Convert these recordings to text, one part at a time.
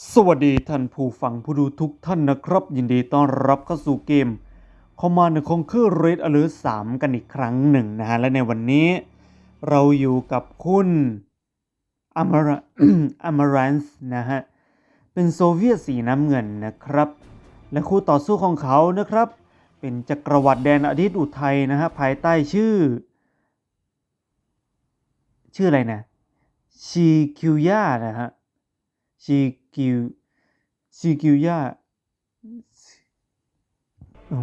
สวัสดีท่านผู้ฟังผู้ดูทุกท่านนะครับ ยินดีต้อนรับเข้าสู่เกม Command Conquer Red Alert 3 กันอีกครั้งหนึ่งนะฮะ และในวันนี้เราอยู่กับคุณ Amar Amaranthe นะฮะ เป็นโซเวียตสีน้ำเงินนะครับ และคู่ต่อสู้ของเขานะครับ เป็นจักรวรรดิแดนอาทิตย์อุทัยนะฮะ ภายใต้ชื่อ ชื่ออะไรนะ ชีคิวย่านะฮะ ชีกิวชีกิวย่า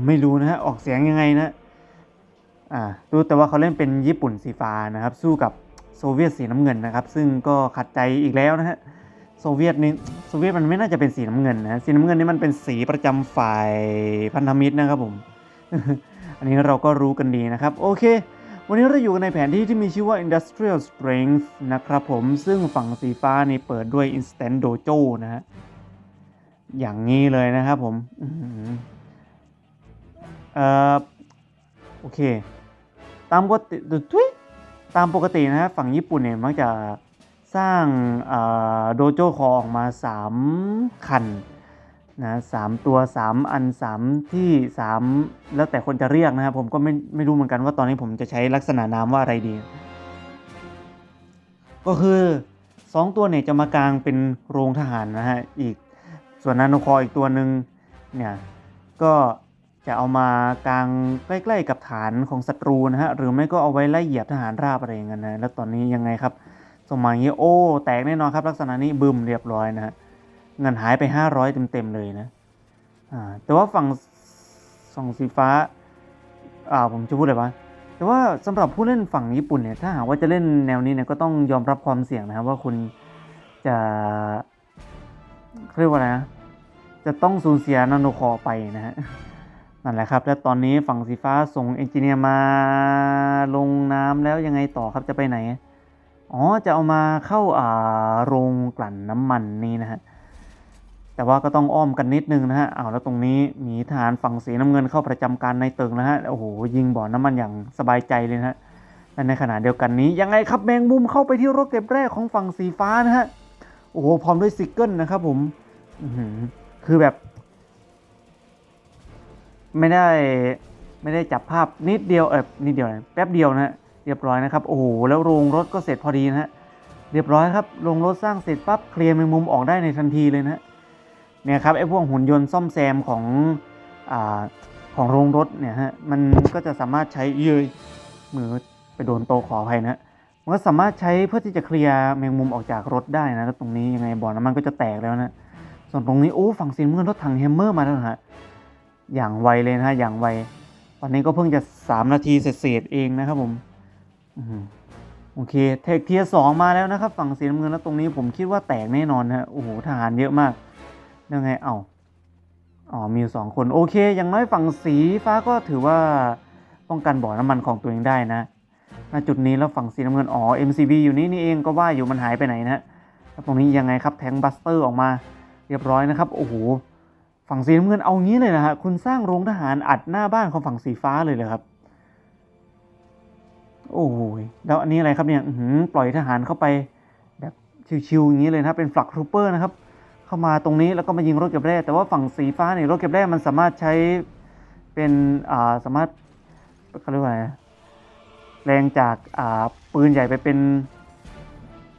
ไม่รู้นะฮะ ออกเสียงยังไงนะ อ่า รู้แต่ว่าเขาเล่นเป็นญี่ปุ่นสีฟ้านะครับ สู้กับโซเวียตสีน้ำเงินนะครับ ซึ่งก็ขัดใจอีกแล้วนะฮะ โซเวียตนี่ โซเวียตมันไม่น่าจะเป็นสีน้ำเงินนะ สีน้ำเงินนี่มันเป็นสีประจำฝ่ายพันธมิตรนะครับผม อันนี้เราก็รู้กันดีนะครับ โอเค วันนี้เราอยู่กันในแผนที่ที่มีชื่อว่า Industrial Strength นะครับผมซึ่งฝั่งสีฟ้านี่เปิดด้วย Instant Dojo นะฮะ อย่างนี้เลยนะครับผมอือหือเอ่อโอเค ตามปกติทุยตามปกตินะฮะฝั่งญี่ปุ่นเนี่ยมักจะสร้างโดโจคอออกมา 3 คัน นะสามตัว3อัน3ที่3แล้วแต่คนจะเรียกนะครับผมก็ไม่ไม่รู้เหมือนกันว่าตอนนี้ผมจะใช้ลักษณะนามว่าอะไรดี ก็คือ 2 ตัวเนี่ยจะมากลางเป็นโรงทหารนะฮะอีกส่วนนาโนคออีกตัวหนึ่งเนี่ยก็จะเอามากลางใกล้ ๆ กับฐานของศัตรูนะฮะหรือไม่ก็เอาไว้ไล่เหยียบทหารราบอะไรอย่างเงี้ยนะแล้วตอนนี้ยังไงครับสมมาอย่างนี้โอ้แตกแน่นอนครับลักษณะนี้บึมเรียบร้อยนะฮะ เงินหายไป 500 เต็มๆเลยนะแต่ว่าฝั่งส่องสีฟ้าอ่าผมจะพูดอะไรวะแต่ว่าสำหรับผู้เล่นฝั่งญี่ปุ่นเนี่ยถ้าหากว่าจะเล่นแนวนี้เนี่ยก็ต้องยอมรับความเสี่ยงนะครับว่าคุณจะเรียกว่าอะไรนะจะต้องสูญเสียนาโนคอไปนะฮะนั่นแหละครับ แล้วตอนนี้ฝั่งสีฟ้าส่งเอนจิเนียร์มาลงน้ำแล้วยังไงต่อครับจะไปไหนอ๋อจะเอามาเข้าอ่าโรงกลั่นน้ำมันนี่นะฮะ แต่ว่าก็ต้องอ้อมกันนิดนึงนะฮะเอาแล้วตรงนี้มีทหารฝั่งสีน้ำเงินเข้าประจำการในตึกนะฮะโอ้โหยิงบ่อน้ำมันอย่างสบายใจเลยนะฮะและในขณะเดียวกันนี้ยังไงครับแมงมุมเข้าไปที่รถเก็บแร่ของฝั่งสีฟ้านะฮะโอ้โหพร้อมด้วยซิกเกิลนะครับผมคือแบบ ไม่ได้ไม่ได้จับภาพนิดเดียวเออนิดเดียวนะแป๊บเดียวนะฮะเรียบร้อยนะครับโอ้โหแล้วโรงรถก็เสร็จพอดีนะฮะเรียบร้อยครับโรงรถสร้างเสร็จปั๊บเคลียร์แมงมุมออกได้ในทันทีเลยนะฮะ เนี่ยครับไอ้พวกหุ่นยนต์ซ่อมแซมของอของโรงรถเนี่ยฮะมันก็จะสามารถใช้เยยมือไปโดนโตขออภัยนะมันก็สามารถใช้เพื่อที่จะเคลียร์แมงมุมออกจากรถได้นะแล้วตรงนี้ยังไงบ่อน้ำมันก็จะแตกแล้วนะส่วนตรงนี้โอ้ฝั่งสีน้ำเงินรถถังแฮมเมอร์มาแล้วฮะอย่างไวเลยนะฮะอย่างไวตอนนี้ก็เพิ่งจะ 3 นาทีเศษเองนะครับผมโอเคเทคเทียสองมาแล้วนะครับ ฝั่งสีน้ำเงินแล้วตรงนี้ผมคิดว่าแตกแน่นอนนะฮะโอ้โหทหารเยอะมาก ยังไง เอ้าอ๋อมีสองคนโอเค อย่างน้อยฝั่งสีฟ้าก็ถือว่าป้องกันบ่อน้ำมันของตัวเองได้นะณจุดนี้แล้วฝั่งสีน้ำเงินอ๋อ MCB อยู่นี่นี่เองก็ว่าอยู่มันหายไปไหนนะแล้วตรงนี้ยังไงครับแทงบัสเตอร์ออกมาเรียบร้อยนะครับโอ้โหฝั่งสีน้ำเงินเอางี้เลยนะฮะคุณสร้างโรงทหารอัดหน้าบ้านของฝั่งสีฟ้าเลยเหรอครับ โอ้โหยแล้วอันนี้อะไรครับเนี่ยหือปล่อยทหารเข้าไปแบบชิวๆอย่างนี้เลยนะเป็นฟลักทรูเปอร์นะครับ เข้ามาตรงนี้แล้วก็มายิงรถเก็บแร่แต่ว่าฝั่งสีฟ้าเนี่ยรถเก็บแร่มันสามารถใช้เป็นอ่าสามารถเขาเรียกว่าไงแรงจากอ่าปืนใหญ่ไปเป็น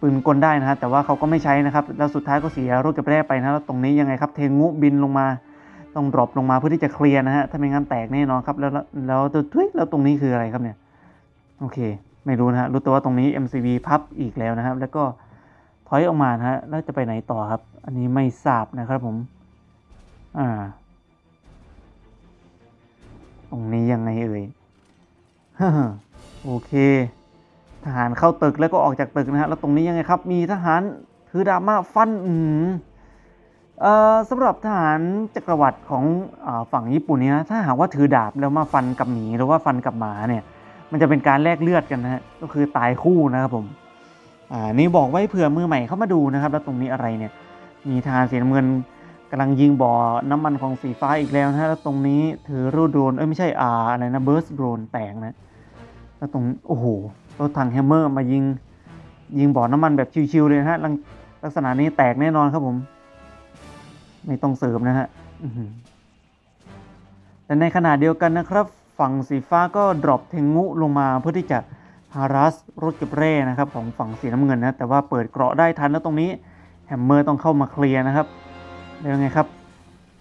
ปืนกลได้นะฮะแต่ว่าเขาก็ไม่ใช้นะครับ แล้วสุดท้ายก็เสียรถเก็บแร่ไปนะแล้วตรงนี้ยังไงครับเทงุบินลงมาต้องดรอปลงมาเพื่อที่จะเคลียร์นะฮะถ้าไม่งั้นแตกแน่นอนครับแล้วแล้วแล้วทุยแล้วตรงนี้คืออะไรครับเนี่ยโอเค ไม่รู้นะฮะรู้แต่ว่าตรงนี้ MCV พับอีกแล้วนะครับ แล้วก็ ถอยออกมานะฮะแล้วจะไปไหนต่อครับ อันนี้ไม่ทราบนะครับผม อ่า ตรงนี้ยังไงเอ่ยโอเค ทหารเข้าตึกแล้วก็ออกจากตึกนะฮะ แล้วตรงนี้ยังไงครับ มีทหารถือดาบมาฟันอืมเอ่อสำหรับทหารจักรวรรดิของอฝั่งญี่ปุ่นเนี่ยถ้าหากว่าถือดาบแล้วมาฟันกับหมีหรือว่าฟันกับหมาเนี่ย มันจะเป็นการแลกเลือดกันนะฮะ ก็คือตายคู่นะครับผม อ่านี่บอกไว้เผื่อมือใหม่เข้ามาดูนะครับ แล้วตรงนี้อะไรเนี่ย มีทหารสีน้ำเงินกำลังยิงบ่อน้ำมันของสีฟ้าอีกแล้วนะฮะแล้วตรงนี้ถือรูดโดรนเอ้ยไม่ใช่อ่าอะไรนะเบิร์สโดรนแตกนะแล้วตรงโอ้โหรถถังแฮมเมอร์มายิงยิงบ่อน้ำมันแบบชิวๆเลยนะฮะลักษณะนี้แตกแน่นอนครับผม ไม่ต้องเสริมนะฮะแต่ในขณะเดียวกันนะครับ ฝั่งสีฟ้าก็ดรอปเทงุลงมาเพื่อที่จะ ฮารัสรถเก็บเร่นะครับของฝั่งสีน้ำเงินนะแต่ว่าเปิดเกราะได้ทันแล้วตรงนี้แฮมเมอร์ต้องเข้ามาเคลียร์นะครับแล้วยังไงครับ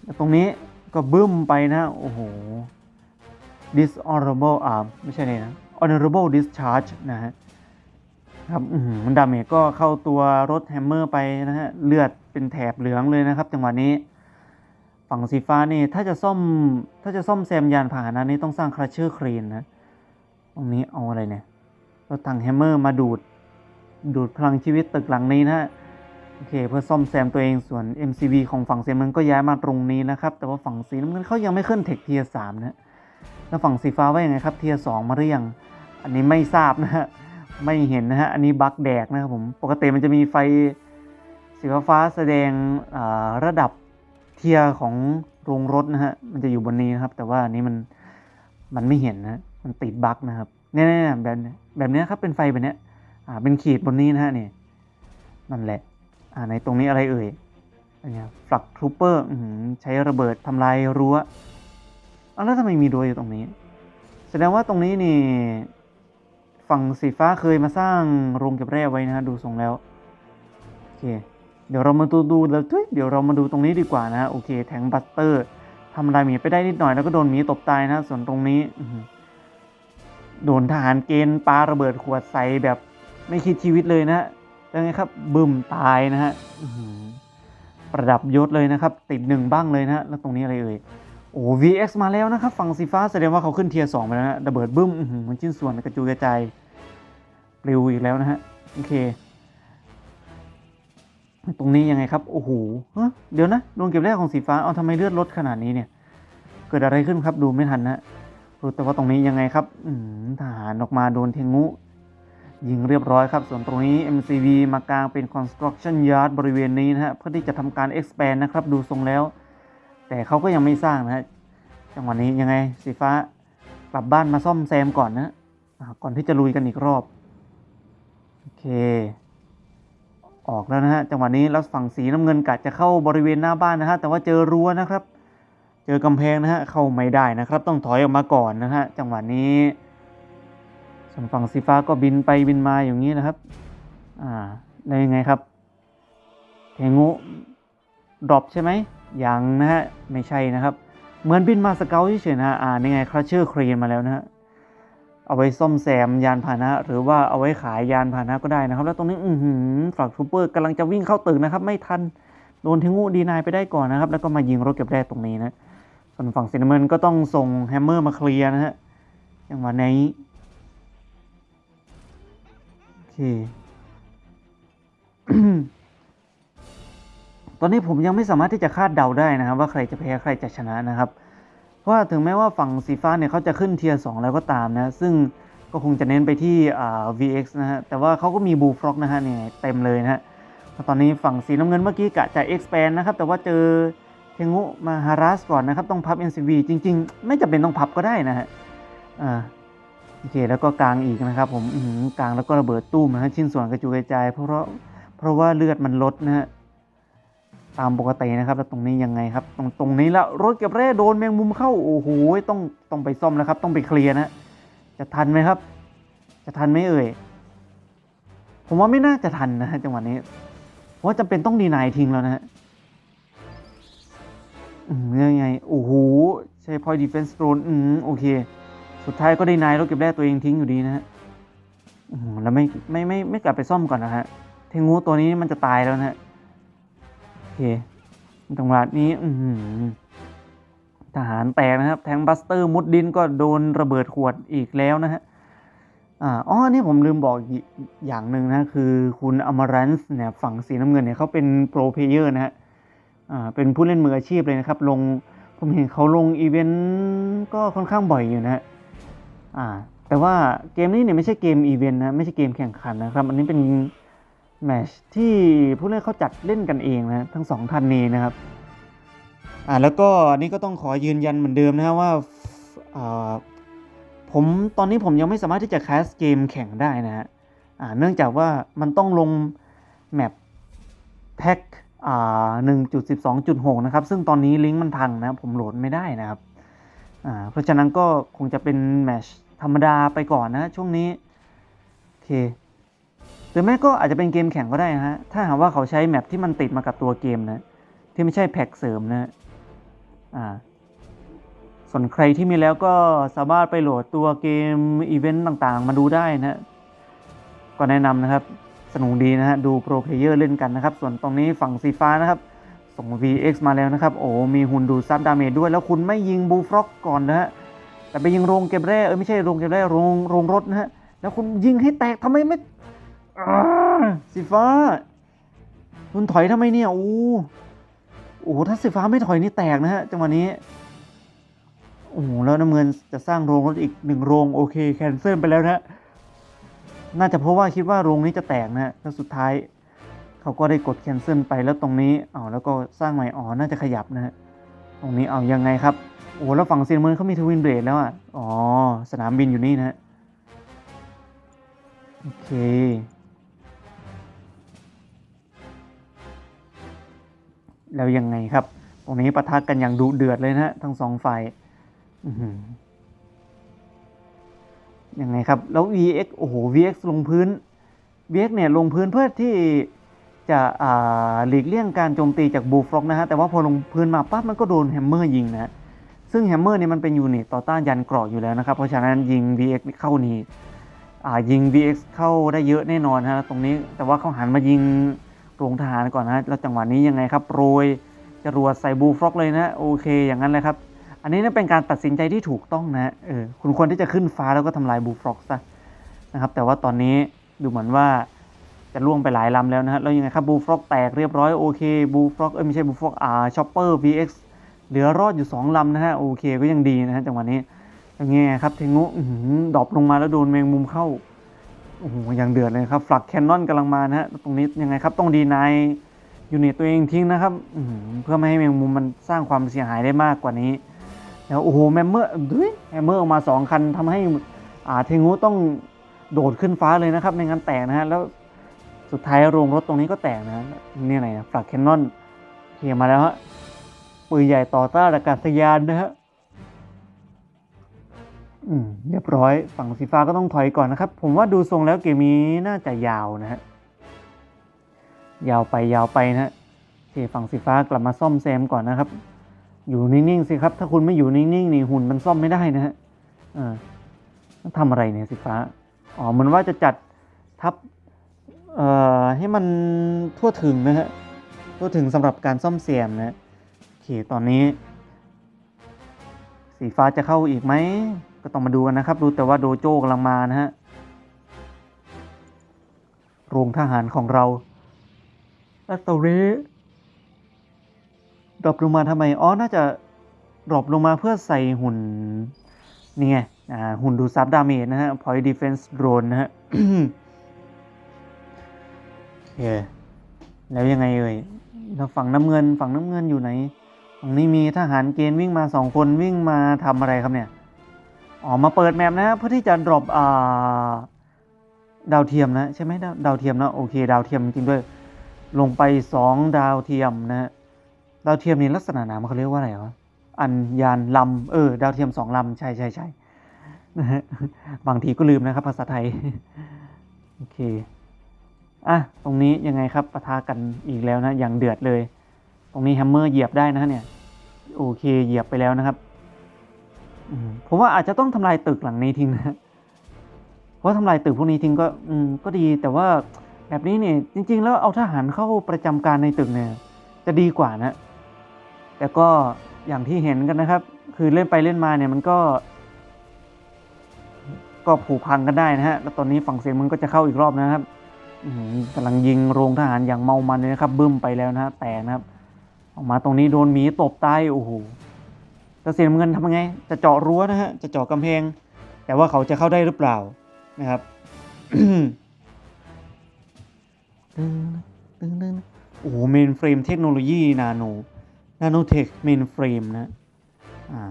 แล้วตรงนี้ก็บึ้มไปนะโอ้โห dishonorable อ่าไม่ใช่เลยนะ honorable discharge นะฮะครับอือหือดาเมจก็เข้าตัวรถแฮมเมอร์ไปนะฮะเลือดเป็นแถบเหลืองเลยนะครับ จังหวะนี้ฝั่งสีฟ้านี่ถ้าจะซ่อมถ้าจะซ่อมแซมยานพาหนะนี่ต้องสร้างคราเชอร์ครีนนะ ตรงนี้เอาอะไรเนี่ย เรถถังแฮมเมอร์มาดูด ดูดพลังชีวิตตึกหลังนี้นะฮะโอเคเพื่อซ่อมแซมตัวเองส่วน MCV ของฝั่งสีน้ำเงินก็ย้ายมาตรงนี้นะครับ แต่ว่าฝั่งสีน้ำเงินเขายังไม่ขึ้นเทคเทียสามนะแล้วฝั่งสีฟ้าว่ายังไงครับเทียสองมาหรือยังอันนี้ไม่ทราบนะฮะไม่เห็นนะฮะอันนี้บั๊กแดกนะครับผมปกติมันจะมีไฟสีฟ้าแสดงระดับเทียร์ของโรงรถนะฮะมันจะอยู่บนนี้นะครับ แต่ว่าอันนี้มันมันไม่เห็นนะมันติดบั๊กนะครับ เนี่ยแบบเนี้ยแบบนี้ครับเป็นไฟแบบนี้อ่าเป็นขีดบนนี้นะฮะนี่นั่นแหละอ่าในตรงนี้อะไรเอ่ยอันเนี้ยฟลักทรูเปอร์ใช้ระเบิดทำลายรั้วอแล้วทำไมมีรั้วอยู่ตรงนี้ แสดงว่าตรงนี้นี่ฝั่งสีฟ้าเคยมาสร้างโรงเก็บแร่ไว้นะฮะดูทรงแล้วโอเคเดี๋ยวเรามาดูดูแล้วเดี๋ยวเรามาดูตรงนี้ดีกว่านะฮะโอเคแทงบัสเตอร์ทำลายหมีไปได้นิดหน่อยแล้วก็โดนหมีตบตายนะส่วนตรงนี้อื โดนทหารเกณฑ์ปาระเบิดขวดใส่แบบไม่คิดชีวิตเลยนะฮะแล้วไงครับบึ้มตายนะฮะอื้อหือประดับยศเลยนะครับ ติดหนึ่งบ้างเลยนะฮะแล้วตรงนี้อะไรเอ่ยโอ้ VX มาแล้วนะครับ ฝั่งสีฟ้าแสดงว่าเขาขึ้นเทียร์สองไปแล้วนะระเบิดบึ้มอื้อหือมันชิ้นส่วนกระจุยกระจายปลิวอีกแล้วนะฮะโอเค ตรงนี้ยังไงครับโอ้โหเฮ้ยเดี๋ยวนะดวงเก็บแรกของสีฟ้าเอาทำไมเลือดลดขนาดนี้เนี่ย เกิดอะไรขึ้นครับดูไม่ทันนะ รู้แต่ว่าตรงนี้ยังไงครับทหารออกมาโดนเทงุ ยิงเรียบร้อยครับ ส่วนตรงนี้ MCV มากลางเป็น construction yard บริเวณนี้นะฮะ เพื่อที่จะทำการ expand นะครับ ดูทรงแล้ว แต่เขาก็ยังไม่สร้างนะฮะ จังหวะนี้ยังไงสีฟ้ากลับบ้านมาซ่อมแซมก่อนนะ ก่อนที่จะลุยกันอีกรอบ โอเค ออกแล้วนะฮะ จังหวะนี้แล้วฝั่งสีน้ำเงินกะจะเข้าบริเวณหน้าบ้านนะฮะ แต่ว่าเจอรั้วนะครับ เจอกำแพงนะฮะเข้าไม่ได้นะครับ ต้องถอยออกมาก่อนนะฮะจังหวะนี้ส่วนฝั่งสีฟ้าก็บินไปบินมาอย่างนี้นะครับอ่าได้ยังไงครับเทงูดรอปใช่ไหมยังนะฮะไม่ใช่นะครับ เหมือนบินมาสเกลเฉยๆนะฮะอ่านี่ไงคราเชอร์เครนมาแล้วนะฮะเอาไว้ซ่อมแซมยานพาหนะ หรือว่าเอาไว้ขายยานพาหนะก็ได้นะครับ แล้วตรงนี้อือหือฝักทูเปอร์กำลังจะวิ่งเข้าตึกนะครับ ไม่ทันโดนเทงูดีนายไปได้ก่อนนะครับ แล้วก็มายิงรถเก็บแร่ตรงนี้นะ ส่วนฝั่งซินนามอนก็ต้องส่งแฮมเมอร์มาเคลียร์นะฮะจังหวะนี้โอเคตอนนี้ผมยังไม่สามารถที่จะคาดเดาได้นะครับ ว่าใครจะแพ้ใครจะชนะนะครับ เพราะว่าถึงแม้ว่าฝั่งสีฟ้าเนี่ยเขาจะขึ้นเทียร์สองแล้วก็ตามนะ ซึ่งก็คงจะเน้นไปที่อ่า VX นะฮะ แต่ว่าเขาก็มีบูฟล็อกนะฮะเนี่ยเต็มเลยนะฮะเพราะตอนนี้ฝั่งสีน้ำเงินเมื่อกี้กะจะ expand นะครับ แต่ว่าเจอ เทงุมาฮารัสก่อนนะครับ ต้องพับ NCV จริง ๆ ไม่จำเป็นต้องพับก็ได้นะฮะอ่าโอเคแล้วก็กลางอีกนะครับ ผมกลางแล้วก็ระเบิดตู้มนะฮะชิ้นส่วนกระจุยกระจาย เพราะเพราะว่าเลือดมันลดนะฮะตามปกตินะครับ แล้วตรงนี้ยังไงครับ ตรงตรงนี้ละรถเก็บแร่โดนแมงมุมเข้าโอ้โหต้องต้องไปซ่อมแล้วครับ ต้องไปเคลียร์นะจะทันไหมครับ จะทันไหมเอ่ยผมว่าไม่น่าจะทันนะจังหวะนี้เพราะว่าจำเป็นต้องดีนายทิ้งแล้วนะฮะ ยังไง โอ้โห ใช้พอยดีเฟนส์โดนอืมโอเค สุดท้ายก็ได้นายรถเก็บแร่ตัวเองทิ้งอยู่ดีนะฮะแล้วไม่ไม่ไม่ไม่กลับไปซ่อมก่อนนะฮะ เทงูตัวนี้มันจะตายแล้วนะฮะ โอเคจังหวะนี้ อืทหารแตกนะครับ แทงบัสเตอร์มุดดินก็โดนระเบิดขวดอีกแล้วนะฮะอ๋อนี่ผมลืมบอกอีกอย่างหนึ่งนะ คือคุณอมรันส์เนี่ยฝั่งสีน้ำเงินเนี่ยเขาเป็นโปรเพเยอร์นะฮะ เป็นผู้เล่นมืออาชีพเลยนะครับ ลงผมเห็นเขาลงอีเวนต์ก็ค่อนข้างบ่อยอยู่นะฮะแต่ว่าเกมนี้เนี่ยไม่ใช่เกมอีเวนต์นะไม่ใช่เกมแข่งขันนะครับ อันนี้เป็นแมชที่ผู้เล่นเขาจัดเล่นกันเองนะทั้งสองท่านนี้นะครับอ่าแล้วก็นี่ก็ต้องขอยืนยันเหมือนเดิมนะฮะว่าผมตอนนี้ผมยังไม่สามารถที่จะแคสเกมแข่งได้นะฮะเนื่องจากว่ามันต้องลงแมปแท็ก 1.12.6 นะครับ ซึ่งตอนนี้ลิงก์มันพังนะผมโหลดไม่ได้นะครับเพราะฉะนั้นก็คงจะเป็นแมชธรรมดาไปก่อนนะช่วงนี้ โอเคหรือไม่ก็อาจจะเป็นเกมแข่งก็ได้นะฮะ ถ้าหากว่าเขาใช้แมปที่มันติดมากับตัวเกมนะ ที่ไม่ใช่แพ็กเสริมนะอ่าส่วนใครที่มีแล้วก็สามารถไปโหลดตัวเกมอีเวนต์ต่างๆ มาดูได้นะ ก็แนะนำนะครับ สนุกดีนะฮะดูโปรเพลเยอร์เล่นกันนะครับ ส่วนตรงนี้ฝั่งสีฟ้านะครับ ส่ง VX มาแล้วนะครับ โอ้มีหุ่นดูซับดาเมจด้วย แล้วคุณไม่ยิงบูฟร็อกก่อนนะฮะแต่ไปยิงโรงเก็บแร่เออไม่ใช่โรงเก็บแร่โรงโรงรถนะฮะแล้วคุณยิงให้แตกทำไมไม่สีฟ้า คุณถอยทำไมเนี่ยโอ้โอ้โหถ้าสีฟ้าไม่ถอยนี่แตกนะฮะจังหวะนี้โอ้แล้วน้ำเงินจะสร้างโรงรถอีกหนึ่งโรงโอเคแคนเซิลไปแล้วนะฮะ น่าจะเพราะว่าคิดว่าโรงนี้จะแตกนะแล้วสุดท้าย เขาก็ได้กดแคนเซิลไปแล้วตรงนี้อ๋อแล้วก็สร้างใหม่อ๋อน่าจะขยับนะฮะตรงนี้เอายังไงครับโอ้แล้วฝั่งเซียนเมืองเขามีทวินเบรดแล้วอะอ๋อสนามบินอยู่นี่นะฮะโอเคแล้วยังไงครับ ตรงนี้ปะทะกันอย่างดุเดือดเลยนะฮะทั้งสองฝ่ายอื ยังไงครับ แล้ว VX โอ้โห VX ลงพื้น VX เนี่ยลงพื้นเพื่อที่จะหลีกเลี่ยงการโจมตีจากบูฟล็อกนะฮะ แต่ว่าพอลงพื้นมาปั๊บมันก็โดนแฮมเมอร์ยิงนะ ซึ่งแฮมเมอร์เนี่ยมันเป็นยูนิตต่อต้านยันเกราะอยู่แล้วนะครับ เพราะฉะนั้นยิง VX เข้านี่ยิง VX เข้าได้เยอะแน่นอนฮะตรงนี้ แต่ว่าเขาหันมายิงโรงทหารก่อนนะแล้วจังหวะนี้ยังไงครับโปรยจรวดใส่บูฟล็อกเลยนะ โอเค อย่างนั้นเลยครับ อันนี้นะเป็นการตัดสินใจที่ถูกต้องนะเออคุณควรที่จะขึ้นฟ้าแล้วก็ทำลายบูฟล็อกซะนะครับแต่ว่าตอนนี้ดูเหมือนว่าจะล่วงไปหลายลำแล้วนะฮะแล้วยังไงครับบูฟล็อกแตกเรียบร้อยโอเคบูฟล็อกเอ้ยไม่ใช่บูฟล็อกอ่าช็อปเปอร์ VX เหลือรอดอยู่ 2 ลำนะฮะโอเคก็ยังดีนะฮะจังหวะนี้ยังไงครับเทงุดรอปลงมาแล้วโดนแมงมุมเข้าโอ้โหยังเดือดเลยครับฟลักแคนนอนกำลังมานะฮะตรงนี้ยังไงครับต้องดีนายยูนิตตัวเองทิ้งนะครับเพื่อไม่ให้แมงมุมมันสร้างความเสียหายได้มากกว่านี้ แล้วโอ้โหแมมเมอร์ดุยแมมเมอร์ออกมา 2 คันทำให้อ่าเทงูต้องโดดขึ้นฟ้าเลยนะครับไม่งั้นแตกนะฮะแล้วสุดท้ายโรงรถตรงนี้ก็แตกนะนี่อะไรนะฟลักแคนนอนเคลียมาแล้วฮะปืนใหญ่ต่อต้านอากาศยานนะฮะอืมเรียบร้อยฝั่งสีฟ้าก็ต้องถอยก่อนนะครับ ผมว่าดูทรงแล้วเกมนี้น่าจะยาวนะฮะยาวไปยาวไปนะฮะเคฝั่งสีฟ้ากลับมาซ่อมแซมก่อนนะครับ อยู่นิ่งๆสิครับ ถ้าคุณไม่อยู่นิ่งๆนี่หุ่นมันซ่อมไม่ได้นะฮะต้องทำอะไรเนี่ยสีฟ้า อ๋อเหมือนว่าจะจัดทับให้มันทั่วถึงนะฮะ ทั่วถึงสำหรับการซ่อมแซมนะโอเคตอนนี้ สีฟ้าจะเข้าอีกไหม ก็ต้องมาดูกันนะครับ ดูแต่ว่าโดโจกำลังมานะฮะ โรงทหารของเราแลาตเร ดรอปลงมาทำไม อ๋อ น่าจะดรอปลงมาเพื่อใส่หุ่น นี่ไง อ่า หุ่นดูซับดาเมจนะฮะ point defense drone นะฮะโอเคแล้วยังไงเอ่ยฝั่งน้ำเงิน ฝั่งน้ำเงินอยู่ไหนตรงนี้มีทหารเกณฑ์วิ่งมาสองคนวิ่งมาทำอะไรครับเนี่ย อ๋อ มาเปิดแมปนะเพื่อที่จะดรอปอ่าดาวเทียมนะ ใช่ไหมดาวเทียมนะ โอเค ดาวเทียมจริงด้วย ลงไปสองดาวเทียมนะฮะ ดาวเทียมนี่ลักษณะนามเขาเรียกว่าอะไรวะอันยานลำเออ ดาวเทียมสองลำใช่ใช่ใช่นะฮะบางทีก็ลืมนะครับ ภาษาไทย โอเค อะ ตรงนี้ยังไงครับปะทะกันอีกแล้วนะ อย่างเดือดเลย ตรงนี้แฮมเมอร์เหยียบได้นะเนี่ย โอเค เหยียบไปแล้วนะครับผมว่าอาจจะต้องทำลายตึกหลังนี้ทิ้งนะ เพราะทำลายตึกพวกนี้ทิ้งก็ อืม ก็ดี แต่ว่าแบบนี้เนี่ย จริง ๆ แล้วเอาทหารเข้าประจำการในตึกเนี่ย จะดีกว่านะ แต่ก็อย่างที่เห็นกันนะครับ คือเล่นไปเล่นมาเนี่ยมันก็ ก็ผูกพังกันได้นะฮะ แล้วตอนนี้ฝั่งเสียงมันก็จะเข้าอีกรอบนะครับกำลังยิงโรงทหารอย่างเมามันเลยนะครับ บึ้มไปแล้วนะฮะแตกนะครับ ออกมาตรงนี้โดนหมีตบตายโอ้โหแต่เสียงเงินทำยังไง จะเจาะรั้วนะฮะ จะเจาะกำแพง แต่ว่าเขาจะเข้าได้หรือเปล่านะครับตึงตึงตึงโอ้โหเมนเฟรมเทคโนโลยีนาโน นาโนเทคเมนเฟรมนะอ่า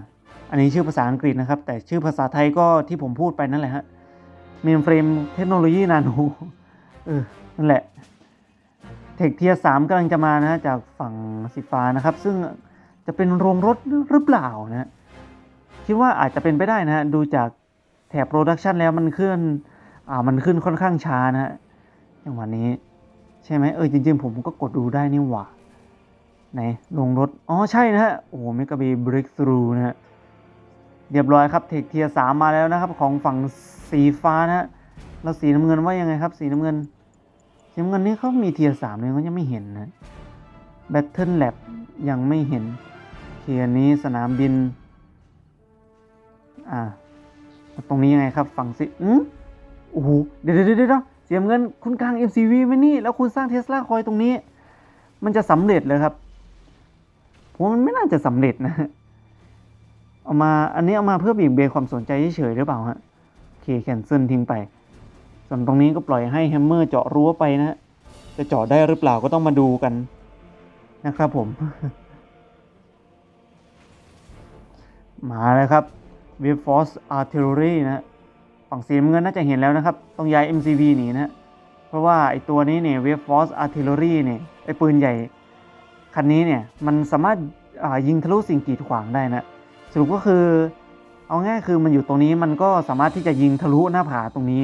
อันนี้ชื่อภาษาอังกฤษนะครับ แต่ชื่อภาษาไทยก็ที่ผมพูดไปนั่นแหละฮะเมนเฟรมเทคโนโลยีนาโนเออนั่นแหละเทคเทียสามกำลังจะมานะฮะจากฝั่งสีฟ้านะครับ ซึ่งจะเป็นโรงรถหรือเปล่านะฮะคิดว่าอาจจะเป็นไปได้นะฮะดูจากแถบโปรดักชันแล้วมันขึ้นอ่ามันขึ้นค่อนข้างช้านะฮะจังหวะนี้ ใช่ไหมเออจริง ๆ ผมก็กดดูได้นี่หว่า ไหน ลงรถ อ๋อ ใช่นะฮะ โอ้เมกาบีบริกทรูนะฮะ เรียบร้อยครับ เทคเทียสามมาแล้วนะครับ ของฝั่งสีฟ้านะฮะแล้วสีน้ำเงินว่ายังไงครับ สีน้ำเงิน สีน้ำเงินนี่เขามีเทียสามเลยเขายังไม่เห็นนะแบทเทิลแลบยังไม่เห็นเทียนี้สนามบิน อ่า ตรงนี้ยังไงครับ ฝั่งสิอืมโอ้โห เดี๋ยวเดี๋ยวเดี๋ยวเสียเงินคุณกลาง MCV ไหมนี่ แล้วคุณสร้างเทสลาคอยตรงนี้ มันจะสำเร็จเลยครับ ผมว่ามันไม่น่าจะสำเร็จนะเอามาอันนี้เอามาเพื่อบีบเบนความสนใจเฉยหรือเปล่าฮะโอเคแคนเซิลทิ้งไป ส่วนตรงนี้ก็ปล่อยให้แฮมเมอร์เจาะรั้วไปนะจะเจาะได้หรือเปล่าก็ต้องมาดูกันนะครับผม มาเลยครับ w e b Force Artillery นะฝั่งสีน้ำเงินน่าจะเห็นแล้วนะครับ ต้องย้าย MCV หนีนะ เพราะว่าไอตัวนี้เนี่ย w e b Force Artillery เนี่ยไอปืนใหญ่ คันนี้เนี่ยมันสามารถยิงทะลุสิ่งกีดขวางได้นะสรุปก็คือเอาง่ายคือมันอยู่ตรงนี้มันก็สามารถที่จะยิงทะลุหน้าผาตรงนี้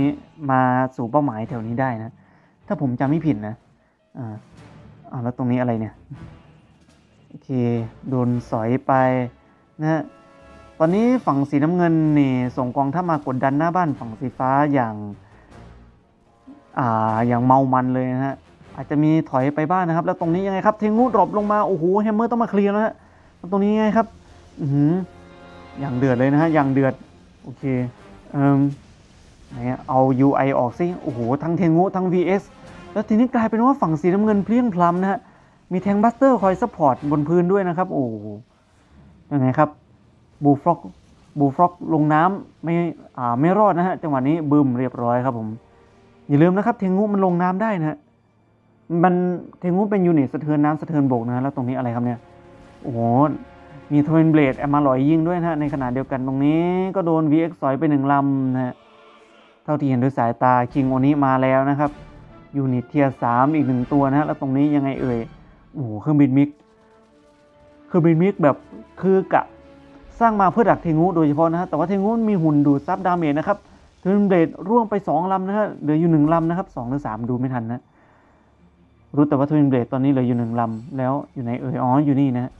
มาสู่เป้าหมายแถวนี้ได้นะ ถ้าผมจำไม่ผิดนะอ่าอ่าแล้วตรงนี้อะไรเนี่ยโอเคโดนสอยไปนะฮะตอนนี้ฝั่งสีน้ำเงินนี่ส่งกองทัพมากดดันหน้าบ้านฝั่งสีฟ้าอย่างอ่าอย่างเมามันเลยนะฮะ อาจจะมีถอยไปบ้างนะครับ แล้วตรงนี้ยังไงครับเทงูดรอปลงมาโอ้โหแฮมเมอร์ต้องมาเคลียร์แล้วฮะตรงนี้ยังไงครับอืออย่างเดือดเลยนะฮะอย่างเดือดโอเคเอ่มไหนอเอา UI ออกสิโอ้โหทั้งเทงูทั้ง VS แล้วทีนี้กลายเป็นว่าฝั่งสีน้ำเงินเพลี้ยงพล้ำนะฮะมีแทงบัสเตอร์คอยซัพพอร์ตบนพื้นด้วยนะครับ โอ้ยังไงครับบูฟล็อกบูฟล็อกลงน้ำไม่อ่าไม่รอดนะฮะจังหวะนี้บึมเรียบร้อยครับผม อย่าลืมนะครับเทงูมันลงน้ำได้นะฮะ มันเทงูเป็นยูนิตสะเทือนน้ำสะเทือนบกนะฮะแล้วตรงนี้อะไรครับเนี่ย โอ้โห มีทวินเบลดแอมมาลอยยิงด้วยนะฮะในขณะเดียวกันตรงนี้ก็โดน VX สอยไปหนึ่งลำนะฮะเท่าที่เห็นด้วยสายตาคิงโอนี้มาแล้วนะครับยูนิตเทียสามอีกหนึ่งตัวนะฮะแล้วตรงนี้ยังไงเอ่ยโอ้โหเครื่องบินมิกเครื่องบินมิกแบบคือกะสร้างมาเพื่อดักเทงูโดยเฉพาะนะฮะแต่ว่าเทงูมีหุ่นดูดซับดาเมจนะครับทวินเบลดร่วงไปสองลำนะฮะเหลืออยู่หนึ่งลำนะครับสองหรือสามดูไม่ทันนะ รู้แต่ว่าทวินเบลดตอนนี้เหลืออยู่หนึ่งลำแล้วอยู่ไหนเอ่ยอ๋ออยู่นี่นะ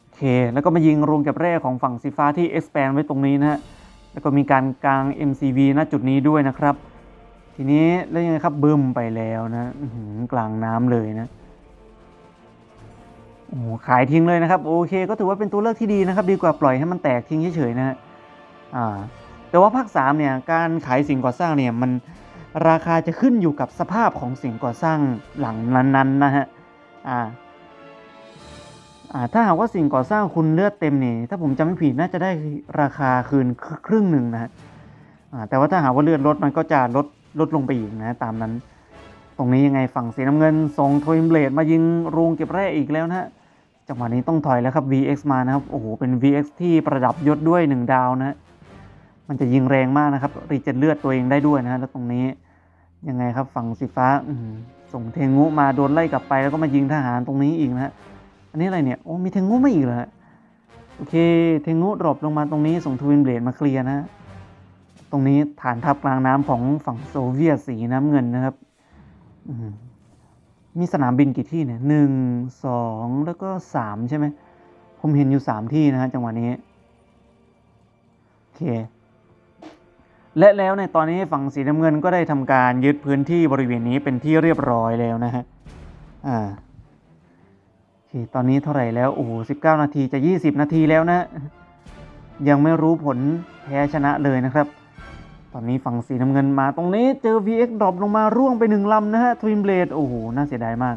โอเค แล้วก็มายิงรวงกับแร่ของฝั่งสีฟ้าที่ expand ไว้ตรงนี้นะฮะแล้วก็มีการกลาง MCV ณจุดนี้ด้วยนะครับ ทีนี้แล้วยังไงครับบึ้มไปแล้วนะกลางน้ำเลยนะโอ้ขายทิ้งเลยนะครับ โอเค ก็ถือว่าเป็นตัวเลือกที่ดีนะครับ ดีกว่าปล่อยให้มันแตกทิ้งเฉยๆนะฮะอ่าแต่ว่าภาค3เนี่ยการขายสิ่งก่อสร้างเนี่ยมัน ราคาจะขึ้นอยู่กับสภาพของสิ่งก่อสร้างหลังนั้นๆนะฮะอ่าอ่าถ้าหากว่าสิ่งก่อสร้างคุณเลือดเต็มนี่ถ้าผมจำไม่ผิดน่าจะได้ราคาคืนครึ่งหนึ่งนะฮะอ่าแต่ว่าถ้าหากว่าเลือดลดมันก็จะลดลดลงไปอีกนะตามนั้น ตรงนี้ยังไงฝั่งสีน้ำเงินส่งโทอิมเบลดมายิงโรงเก็บแร่อีกแล้วนะฮะจังหวะนี้ต้องถอยแล้วครับ VX มานะครับโอ้โหเป็น VX ที่ประดับยศด้วย 1 ดาวนะฮะมันจะยิงแรงมากนะครับรีเจนเลือดตัวเองได้ด้วยนะฮะแล้วตรงนี้ ยังไงครับฝั่งสีฟ้าส่งเทงุมาโดนไล่กลับไปแล้วก็มายิงทหารตรงนี้อีกนะฮะอันนี้อะไรเนี่ยโอ้มีเทงุมาอีกเหรอฮะโอเคเทงุดรอปลงมาตรงนี้ส่งทวินเบลดมาเคลียร์นะฮะตรงนี้ฐานทัพกลางน้ำของฝั่งโซเวียตสีน้ำเงินนะครับมีสนามบินกี่ที่เนี่ยหนึ่งสองแล้วก็สามใช่ไหมผมเห็นอยู่สามที่นะฮะจังหวะนี้โอเค และแล้วในตอนนี้ฝั่งสีน้ำเงินก็ได้ทำการยึดพื้นที่บริเวณนี้เป็นที่เรียบร้อยแล้วนะฮะ อ่าโอเคตอนนี้เท่าไหร่แล้ว โอ้โหสินาทีจะยี่สิบนาทีแล้วนะ ยังไม่รู้ผลแพ้ชนะเลยนะครับ ตอนนี้ฝั่งสีน้ำเงินมาตรงนี้เจอ VX ดรอปลงมาร่วงไปหนึ่งลำนะฮะทวินเบลดโอ้โห น่าเสียดายมาก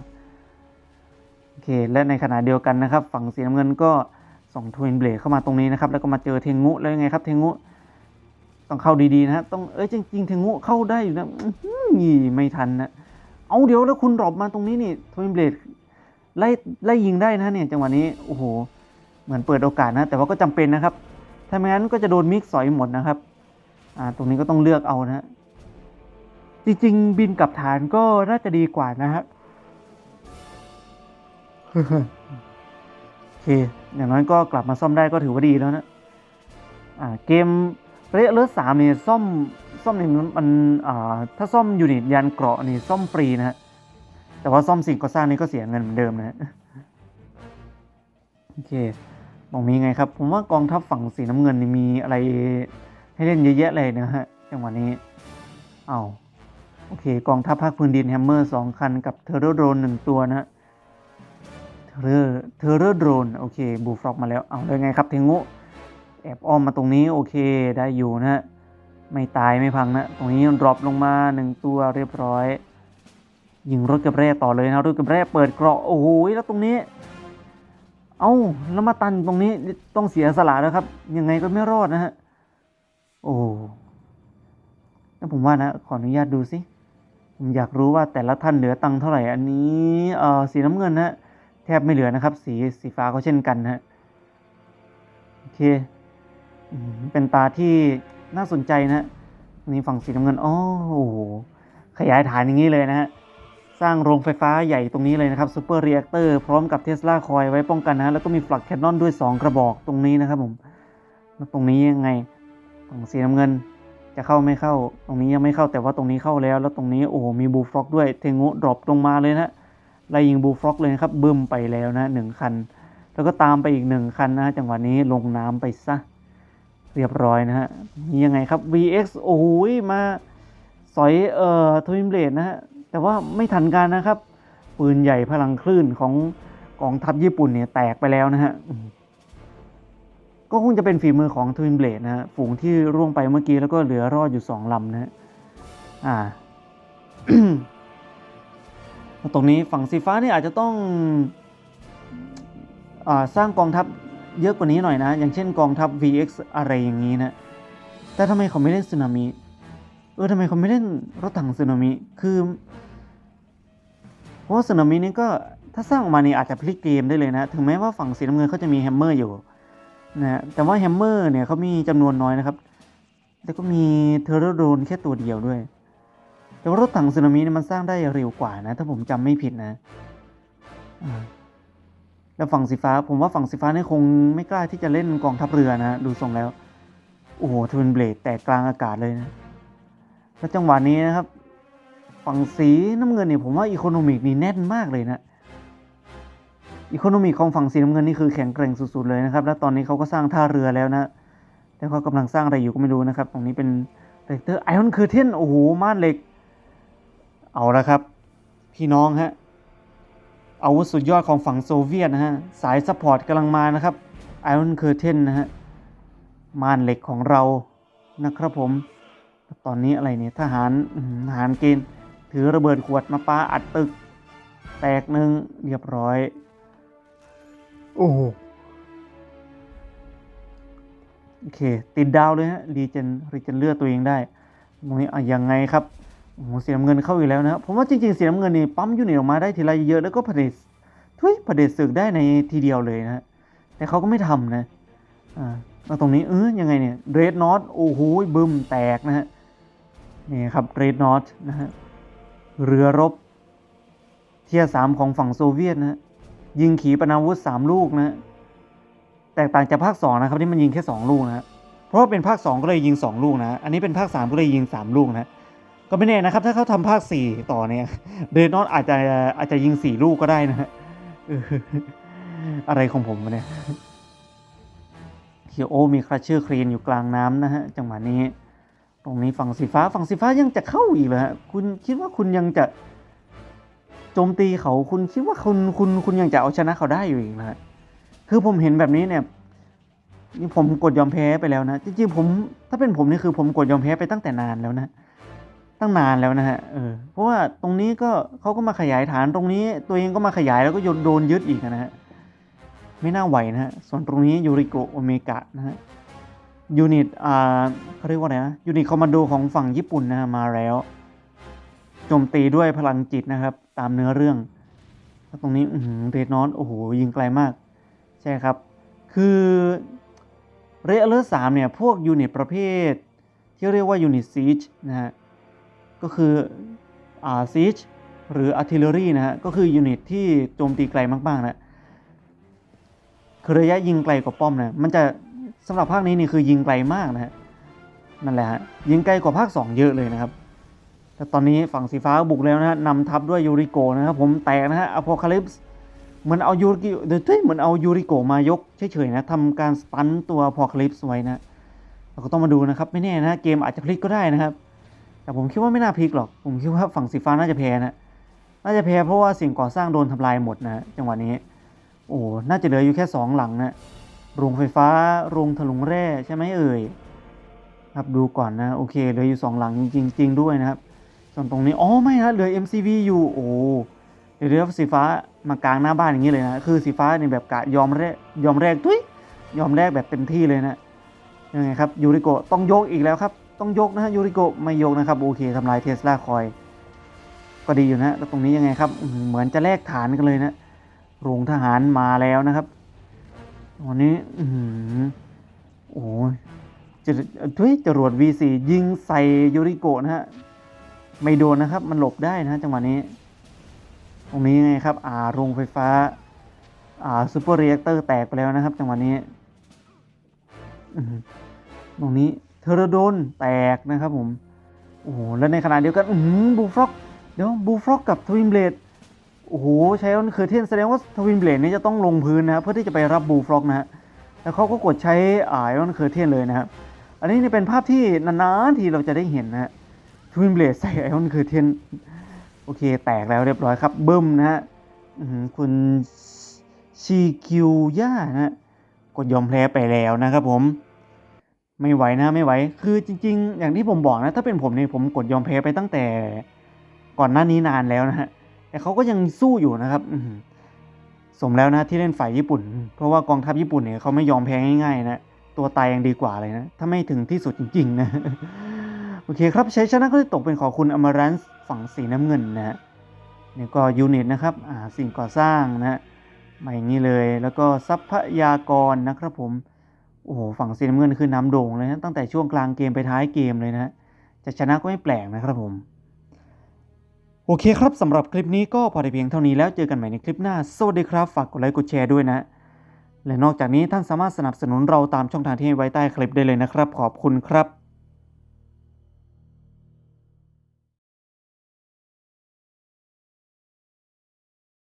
โอเค และในขณะเดียวกันนะครับ ฝั่งสีน้ำเงินก็ส่งทวินเบลดเข้ามาตรงนี้นะครับ แล้วก็มาเจอเทงุแล้วยังไงครับเทงุ ต้องเข้าดีๆนะฮะต้องเอ้ยจริงๆเทงุเข้าได้อยู่นะนี่ไม่ทันนะเอาเดี๋ยวแล้วคุณดรอปมาตรงนี้นี่ทวินเบลดไล่ไล่ยิงได้นะเนี่ยจังหวะนี้โอ้โหเหมือนเปิดโอกาสนะ แต่ว่าก็จำเป็นนะครับ ถ้าไม่งั้นก็จะโดนมิกสอยหมดนะครับอ่าตรงนี้ก็ต้องเลือกเอานะจริงๆ บินกลับฐานก็น่าจะดีกว่านะฮะโอเคอย่างนั้นก็กลับมาซ่อมได้ก็ถือว่าดีแล้วนะอ่าเกม เรเลือร์สามนี่ซ่อมซ่อมเนี่ยมันถ้าซ่อมยูนิตยันเกราะนี่ซ่อมฟรีนะฮะแต่ว่าซ่อมสิ่งก่อสร้างนี่ก็เสียเงินเหมือนเดิมนะฮะโอเคมองมีไงครับ ผมว่ากองทัพฝั่งสีน้ำเงินนี่มีอะไรให้เล่นเยอะแยะเลยนะฮะจังหวะนี้เอาโอเค กองทัพภาคพื้นดินแฮมเมอร์สองคันกับเทอร์เรอร์โดรนหนึ่งตัวนะฮะเทอร์เรอร์เทอร์เรอร์โดรนโอเคบูฟร็อกมาแล้วเอาเลยไงครับเทงโง แอบอ้อมมาตรงนี้โอเคได้อยู่นะฮะไม่ตายไม่พังนะ ตรงนี้ดรอปลงมาหนึ่งตัวเรียบร้อย ยิงรถกับแร่ต่อเลยนะรถกับแร่เปิดเกราะโอ้โหแล้วตรงนี้ เอ้าแล้วมาตันตรงนี้ต้องเสียสละแล้วครับ ยังไงก็ไม่รอดนะฮะโอ้แล้วผมว่านะขออนุญาตดูสิผมอยากรู้ว่าแต่ละท่านเหลือตังค์เท่าไหร่อันนี้เอ่อสีน้ำเงินนะแทบไม่เหลือนะครับ สีสีฟ้าก็เช่นกันนะฮะโอเค เป็นตาที่น่าสนใจนะฮะนี่ฝั่งสีน้ำเงินอ๋อโอ้โหขยายฐานอย่างนี้เลยนะฮะสร้างโรงไฟฟ้าใหญ่ตรงนี้เลยนะครับซูเปอร์เรีแอคเตอร์พร้อมกับเทสลาคอยไว้ป้องกันนะแล้วก็มีฟลักแคนนอนด้วย 2 กระบอกตรงนี้นะครับผมแล้วตรงนี้ยังไงฝั่งสีน้ำเงินจะเข้าไม่เข้า ตรงนี้ยังไม่เข้าแต่ว่าตรงนี้เข้าแล้ว แล้วตรงนี้โอ้โหมีบูฟล็อกด้วยเทงุดรอปลงมาเลยนะไล่ยิงบูฟล็อกเลยนะครับบึ้มไปแล้วนะหนึ่งคัน แล้วก็ตามไปอีกหนึ่งคันนะฮะจังหวะนี้ลงน้ำไปซะ เรียบร้อยนะฮะนี่ยังไงครับ VX โอ้โหมาสอยเอ่อทวินเบลดนะฮะแต่ว่าไม่ทันการนะครับ ปืนใหญ่พลังคลื่นของกองทัพญี่ปุ่นเนี่ยแตกไปแล้วนะฮะก็คงจะเป็นฝีมือของทวินเบลดนะฮะฝูงที่ร่วงไปเมื่อกี้แล้วก็เหลือรอดอยู่สองลำนะฮะอ่าตรงนี้ฝั่งสีฟ้าเนี่ยอาจจะต้องอาสร้างกองทัพ เยอะกว่านี้หน่อยนะ อย่างเช่นกองทัพ VX อะไรอย่างนี้นะ แต่ทำไมเขาไม่เล่นสึนามิ เออทำไมเขาไม่เล่นรถถังสึนามิ คือ เพราะว่าสึนามินี่ก็ถ้าสร้างออกมานี่อาจจะพลิกเกมได้เลยนะ ถึงแม้ว่าฝั่งสีน้ำเงินเขาจะมีแฮมเมอร์อยู่นะแต่ว่าแฮมเมอร์เนี่ยเขามีจำนวนน้อยนะครับ แล้วก็มีเทอร์โดนแค่ตัวเดียวด้วย แต่ว่ารถถังสึนามิเนี่ยมันสร้างได้เร็วกว่านะ ถ้าผมจำไม่ผิดนะอ่า แล้วฝั่งสีฟ้าผมว่าฝั่งสีฟ้าเนี่ยคงไม่กล้าที่จะเล่นกองทัพเรือนะดูทรงแล้ว โอ้โหทวินเบลดแตกกลางอากาศเลยนะแล้วจังหวะนี้นะครับ ฝั่งสีน้ำเงินเนี่ยผมว่าอีโคโนมิกนี่แน่นมากเลยนะอีโคโนมิกของฝั่งสีน้ำเงินนี่คือแข็งแกร่งสุดๆเลยนะครับ แล้วตอนนี้เขาก็สร้างท่าเรือแล้วนะแต่เขากำลังสร้างอะไรอยู่ก็ไม่รู้นะครับ ตรงนี้เป็นเรกเตอร์ไอออนคือเท่นโอ้โหม่านเหล็ก เอาละครับ พี่น้องฮะ อาวุธสุดยอดของฝั่งโซเวียตนะฮะ สายซัพพอร์ตกำลังมานะครับไอออนเคือเทนนะฮะม่านเหล็กของเรานะครับผม ตอนนี้อะไรเนี่ยทหารทหารเกณฑ์ถือระเบิดขวดมาปาอัดตึก แตกหนึ่งเรียบร้อย โอ้โหโอเค ติดดาวเลยฮะรีเจนรีเจนเลือดตัวเองได้ตรงนี้อะยังไงครับ โอ้โหสีน้ำเงินเข้าอีกแล้วนะครับผมว่าจริงๆสีน้ำเงินนี่ปั๊มยูนิตออกมาได้ทีละเยอะแล้วก็ผลิตทุยผลิตศึกได้ในทีเดียวเลยนะแต่เขาก็ไม่ทำนะอ่าแล้วตรงนี้เออยังไงเนี่ยเรดนอตโอ้โหบึ้มแตกนะฮะนี่ครับเรดนอตนะฮะเรือรบเทียสามของฝั่งโซเวียตนะฮะยิงขีปนาวุธสามลูกนะแตกต่างจากภาคสองนะครับที่มันยิงแค่สองลูกนะฮะเพราะว่าเป็นภาคสองก็เลยยิงสองลูกนะอันนี้เป็นภาคสามก็เลยยิงสามลูกนะ ก็ไม่แน่นะครับ ถ้าเขาทำภาคสี่ต่อเนี่ยเดนนอตอาจจะอาจจะยิงสี่ลูกก็ได้นะฮะอะไรของผมเนี่ยเฮียโอมีคราเชอร์ครีนอยู่กลางน้ำนะฮะจังหวะนี้ ตรงนี้ฝั่งสีฟ้าฝั่งสีฟ้ายังจะเข้าอีกเหรอฮะคุณคิดว่าคุณยังจะโจมตีเขาคุณคิดว่าคุณคุณคุณยังจะเอาชนะเขาได้อยู่อีกนะฮะคือผมเห็นแบบนี้เนี่ยนี่ผมกดยอมแพ้ไปแล้วนะ จริงๆผมถ้าเป็นผมนี่คือผมกดยอมแพ้ไปตั้งแต่นานแล้วนะ ตั้งนานแล้วนะฮะ เออ เพราะว่าตรงนี้ก็เขาก็มาขยายฐานตรงนี้ ตัวเองก็มาขยายแล้วก็โยนโดนยึดอีกนะฮะ ไม่น่าไหวนะฮะ ส่วนตรงนี้ยูริโกโอเมกะนะฮะ ยูนิต อ่าเขาเรียกว่าอะไรนะ ยูนิตคอมมานโดของฝั่งญี่ปุ่นนะฮะมาแล้ว โจมตีด้วยพลังจิตนะครับ ตามเนื้อเรื่องแล้วตรงนี้เรดนอตโอ้โห ยิงไกลมาก ใช่ครับ คือเรเลอร์สามเนี่ย พวกยูนิตประเภท ที่เรียกว่ายูนิตซีจนะฮะ ก็คืออ่าซีชหรือ artillery นะฮะก็คือยูนิตที่โจมตีไกลมากๆนะคือระยะยิงไกลกว่าป้อมนะมันจะสำหรับภาคนี้นี่คือยิงไกลมากนะฮะนั่นแหละฮะยิงไกลกว่าภาค 2 เยอะเลยนะครับ แต่ตอนนี้ฝั่งสีฟ้าบุกแล้วนะฮะนำทัพด้วยยูริโกนะครับผมแตกนะฮะอพอคาลิปส์เหมือนเอายูริเดี๋ยวเฮ้ยเหมือนเอายูริโกมายกเฉยๆนะทำการสตันตัวอพอคาลิปส์ไว้นะเราก็ต้องมาดูนะครับ ไม่แน่นะฮะเกมอาจจะพลิกก็ได้นะครับ แต่ผมคิดว่าไม่น่าพลิกหรอก ผมคิดว่าฝั่งสีฟ้าน่าจะแพ้นะ น่าจะแพ้เพราะว่าสิ่งก่อสร้างโดนทำลายหมดนะจังหวะนี้ โอ้น่าจะเหลืออยู่แค่สองหลังนะโรงไฟฟ้าโรงถลุงแร่ใช่ไหมเอ่ย ครับดูก่อนนะ โอเคเหลืออยู่สองหลังจริงจริงด้วยนะครับ ส่วนตรงนี้ อ๋อไม่นะเหลือ MCV อยู่ โอ้เดี๋ยวเดี๋ยวสีฟ้ามากลางหน้าบ้านอย่างนี้เลยนะ คือสีฟ้าเนี่ยแบบกะยอมแรกยอมแรกทุยยอมแรกแบบเต็มที่เลยนะยังไงครับยูริโกต้องโยกอีกแล้วครับ ต้องยกนะฮะยูริโกไม่ยกนะครับโอเคทำลายเทสลาคอย ก็ดีอยู่นะแล้วตรงนี้ยังไงครับเหมือนจะแลกฐานกันเลยนะโรงทหารมาแล้วนะครับวันนี้อือหือโอ้ยจะทุยจรวด V4 ยิงใส่ยูริโกนะฮะไม่โดนนะครับ มันหลบได้นะจังหวะนี้ ตรงนี้ยังไงครับ อ่าโรงไฟฟ้า อ่าซูเปอร์เรียกเตอร์แตกไปแล้วนะครับ จังหวะนี้ตรงนี้ ทอร์โดนแตกนะครับผม โอ้โห แล้วในขณะเดียวกัน อือบูฟล็อก เดี๋ยวบูฟล็อกกับทวินเบลดโอ้โห ใช้ออนเคอร์เทนแสดงว่าทวินเบลดนี่จะต้องลงพื้นนะครับ เพื่อที่จะไปรับบูฟล็อกนะฮะ แล้วเขาก็กดใช้ไอออนเคอร์เทนเลยนะครับ อันนี้นี่เป็นภาพที่นานๆทีเราจะได้เห็นนะฮะ ทวินเบลดใส่ไอออนเคอร์เทนโอเค แตกแล้วเรียบร้อยครับเบิ้มนะฮะคุณชีคิวย่านะฮะ กดยอมแพ้ไปแล้วนะครับผม ไม่ไหวนะไม่ไหว คือจริง ๆ อย่างที่ผมบอกนะ ถ้าเป็นผมเนี่ยผมกดยอมแพ้ไปตั้งแต่ก่อนหน้านี้นานแล้วนะฮะแต่เขาก็ยังสู้อยู่นะครับสมแล้วนะที่เล่นฝ่ายญี่ปุ่น เพราะว่ากองทัพญี่ปุ่นเนี่ยเขาไม่ยอมแพ้ง่ายๆนะตัวตายยังดีกว่าเลยนะ ถ้าไม่ถึงที่สุดจริงๆนะโอเคครับใช้ชนะก็เลยตกเป็นของคุณอมรันส์ฝั่งสีน้ำเงินนะฮะเนี่ยก็ยูนิตนะครับอ่าสิ่งก่อสร้างนะฮะมาอย่างนี้เลยแล้วก็ทรัพยากรนะครับผม โอ้โหฝั่งสีน้ำเงินคือน้ำโด่งเลยนะตั้งแต่ช่วงกลางเกมไปท้ายเกมเลยนะจะชนะก็ไม่แปลกนะครับผม โอเคครับสำหรับคลิปนี้ก็พอได้เพียงเท่านี้แล้วเจอกันใหม่ในคลิปหน้า สวัสดีครับ ฝากกดไลค์กดแชร์ด้วยนะ และนอกจากนี้ท่านสามารถสนับสนุนเราตามช่องทางที่ให้ไว้ใต้คลิปได้เลยนะครับ ขอบคุณครับ